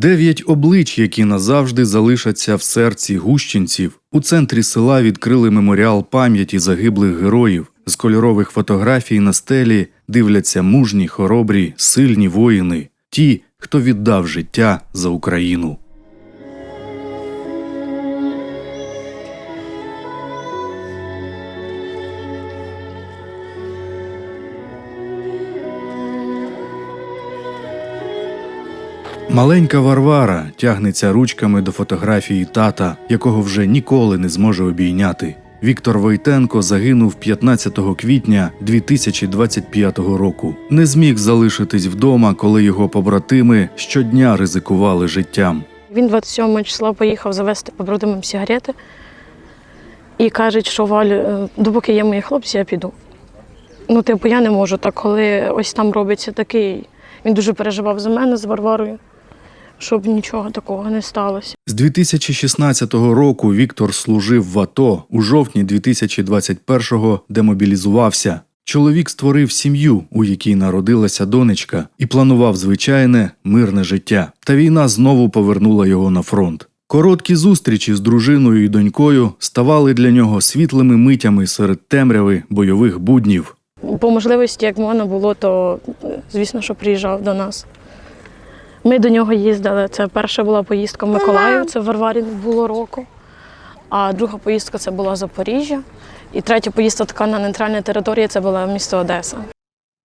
Дев'ять облич, які назавжди залишаться в серці гущенців. У центрі села відкрили меморіал пам'яті загиблих героїв. З кольорових фотографій на стелі дивляться мужні, хоробрі, сильні воїни, ті, хто віддав життя за Україну. Маленька Варвара тягнеться ручками до фотографії тата, якого вже ніколи не зможе обійняти. Віктор Войтенко загинув 15 квітня 2025 року. Не зміг залишитись вдома, коли його побратими щодня ризикували життям. Він 27 числа поїхав завести побратимам сигарети і каже, що Валю, е, допоки є мої хлопці, я піду. Ну, типу, я не можу так, коли ось там робиться такий. Він дуже переживав за мене з Варварою, щоб нічого такого не сталося. З 2016 року Віктор служив в АТО. У жовтні 2021-го демобілізувався. Чоловік створив сім'ю, у якій народилася донечка, і планував звичайне мирне життя. Та війна знову повернула його на фронт. Короткі зустрічі з дружиною і донькою ставали для нього світлими митями серед темряви бойових буднів. По можливості, як можна було, то звісно, що приїжджав до нас. Ми до нього їздили. Це перша була поїздка в Миколаїв, це в Варварі було року. А друга поїздка це була Запоріжжя. І третя поїздка така на нейтральній території це була місто Одеса.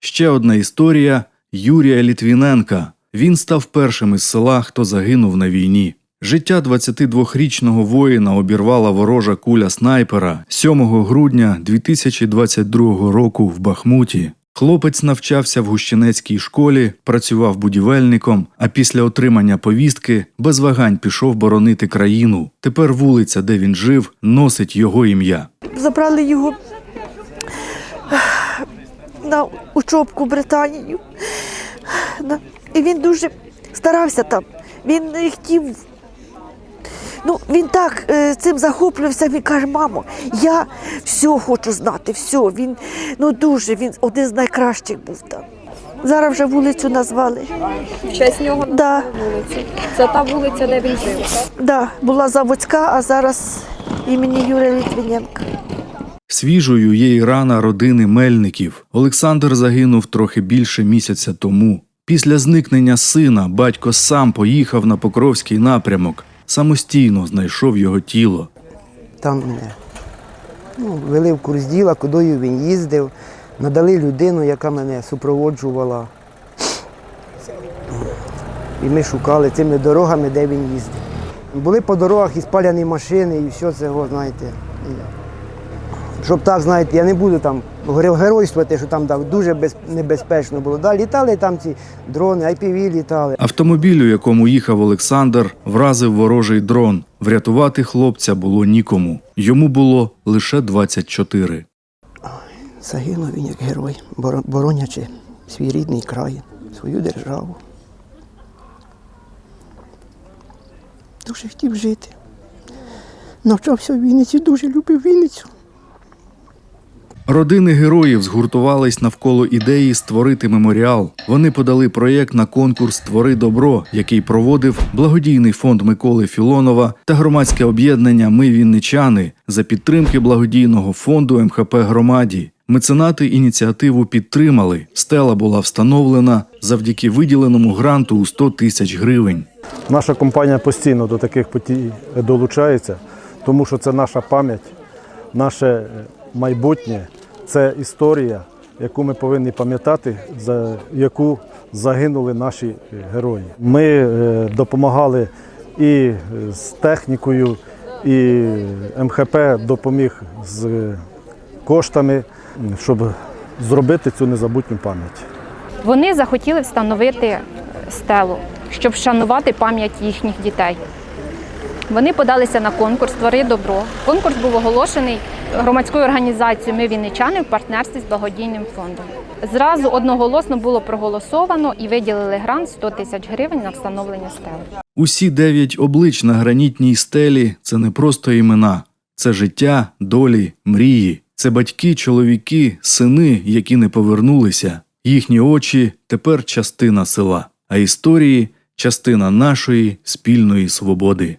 Ще одна історія Юрія Літвіненка. Він став першим із села, хто загинув на війні. Життя 22-річного воїна обірвала ворожа куля снайпера 7 грудня 2022 року в Бахмуті. Хлопець навчався в Гущенецькій школі, працював будівельником, а після отримання повістки без вагань пішов боронити країну. Тепер вулиця, де він жив, носить його ім'я. забрали його на учобку Британію. І він дуже старався там. Він хотів. Ну, він так е, цим захоплювався, він каже, мамо, я все хочу знати, все. Він ну дуже, він один з найкращих був там. Зараз вже вулицю назвали. В честь нього Да, вулицю. Це та вулиця, де він жив. так? да, була Заводська, а зараз імені Юрія Літвіненка. Свіжою є і рана родини Мельників. Олександр загинув трохи більше місяця тому. Після зникнення сина батько сам поїхав на Покровський напрямок, самостійно знайшов його тіло. Там мене ну, вели в курс діла, кудою він їздив, надали людину, яка мене супроводжувала. І ми шукали цими дорогами, де він їздив. Були по дорогах і спаляні машини, і все це, знаєте. Щоб так, знаєте, я не буду там геро- геройствувати, що там так, дуже без, небезпечно було. Да, літали там ці дрони, IPV літали. Автомобіль, у якому їхав Олександр, вразив ворожий дрон. Врятувати хлопця було нікому. Йому було лише 24. Загинув він як герой, боронячи свій рідний край, свою державу. Дуже хотів жити. Навчався в Вінниці, дуже любив Вінницю. Родини героїв згуртувались навколо ідеї створити меморіал. Вони подали проєкт на конкурс Твори добро, який проводив благодійний фонд Миколи Філонова та громадське об'єднання Ми Вінничани за підтримки благодійного фонду МХП громаді. Меценати ініціативу підтримали. Стела була встановлена завдяки виділеному гранту у 100 тисяч гривень. Наша компанія постійно до таких подій долучається, тому що це наша пам'ять, наше майбутнє, це історія, яку ми повинні пам'ятати, за яку загинули наші е, герої. Ми е, допомагали і е, з технікою, і МХП допоміг з коштами, щоб зробити цю незабутню пам'ять. Вони захотіли встановити стелу, щоб вшанувати пам'ять їхніх дітей. Вони подалися на конкурс Твори добро. Конкурс був оголошений громадською організацією Ми Вінничани в партнерстві з благодійним фондом. Зразу одноголосно було проголосовано і виділили грант 100 тисяч гривень на встановлення стели. Усі дев'ять облич на гранітній стелі це не просто імена, це життя, долі, мрії. Це батьки, чоловіки, сини, які не повернулися. Їхні очі тепер частина села, а історії частина нашої спільної свободи.